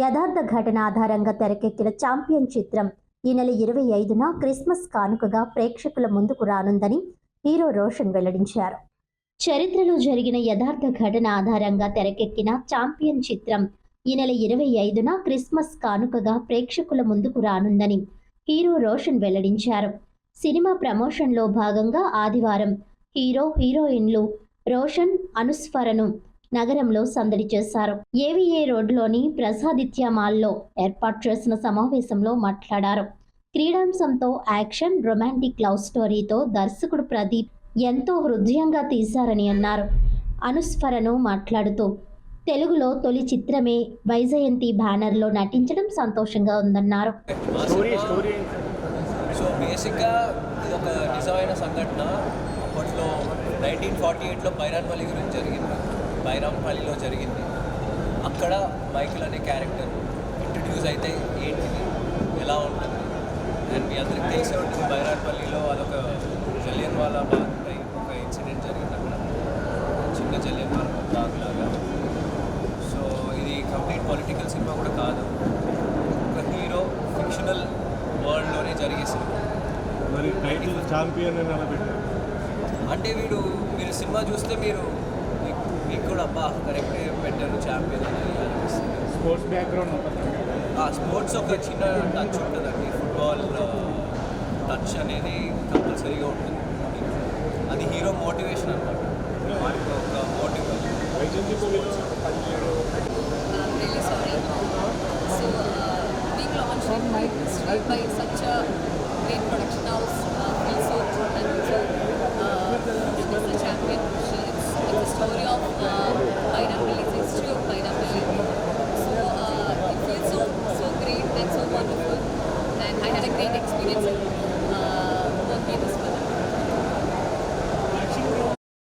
యథార్థ ఘటన ఆధారంగా తెరకెక్కిన ఛాంపియన్ చిత్రం ఈ నెల ఇరవై ఐదున క్రిస్మస్ కానుకగా ప్రేక్షకుల ముందుకు రానుందని హీరో రోషన్ వెల్లడించారు. చరిత్రలో జరిగిన యథార్థ ఘటన ఆధారంగా తెరకెక్కిన ఛాంపియన్ చిత్రం ఈ నెల ఇరవై ఐదున క్రిస్మస్ కానుకగా ప్రేక్షకుల ముందుకు రానుందని హీరో రోషన్ వెల్లడించారు. సినిమా ప్రమోషన్లో భాగంగా ఆదివారం హీరో హీరోయిన్లు రోషన్ అనుస్వరను నగరంలో సందడి చేశారు. ఏవిఏ రోడ్లోని ప్రసాదిత్య మాల్లో ఏర్పాటు చేసిన సమావేశంలో మాట్లాడారు. క్రీడాంశంతో యాక్షన్ రొమాంటిక్ లవ్ స్టోరీతో దర్శకుడు ప్రదీప్ ఎంతో హృదయంగా తీశారని అన్నారు. అనుస్ఫరను మాట్లాడుతూ తెలుగులో తొలి చిత్రమే వైజయంతి బ్యానర్లో నటించడం సంతోషంగా ఉందన్నారు. సో బేసిక్గా ఇది ఒక నిజమైన సంఘటన. అప్పట్లో నైన్టీన్ ఫార్టీ ఎయిట్లో బైరాన్పల్లి గురించి జరిగింది. బైరాంపల్లిలో జరిగింది. అక్కడ మైకిల్ అనే క్యారెక్టర్ ఇంట్రడ్యూస్ అయితే ఏంటిది ఎలా ఉంటుంది? అండ్ మీ అందరికి తెలిసే ఉంటుంది బైరాన్పల్లిలో అదొక జలియన్ వాలా బాగ్ టైప్ ఒక ఇన్సిడెంట్ జరిగింది అక్కడ. చిన్న జలియన్ వాలా బాగ్ లాగా. సో ఇది కంప్లీట్ పొలిటికల్ సినిమా కూడా కాదు. ఒక హీరో ఫిక్షనల్ వరల్డ్లోనే జరిగే సినిమా. మరి టైటిల్ ఛాంపియన్ అని అలా పెట్టారు? అంటే వీడు మీరు సినిమా చూస్తే మీరు మీకు కూడా అబ్బా కరెక్టే పెట్టారు ఛాంపియన్ అని అనిపిస్తుంది. స్పోర్ట్స్ బ్యాక్గ్రౌండ్ ఉంటుంది ఆ స్పోర్ట్స్ ఒక చిన్న టచ్ ఉంటుందండి. ఫుట్బాల్ టచ్ అనేది కంపల్సరీగా ఉంటుంది. అది హీరో మోటివేషన్ అనమాట వారికి ఒక motive. So, being launched by such a great production. House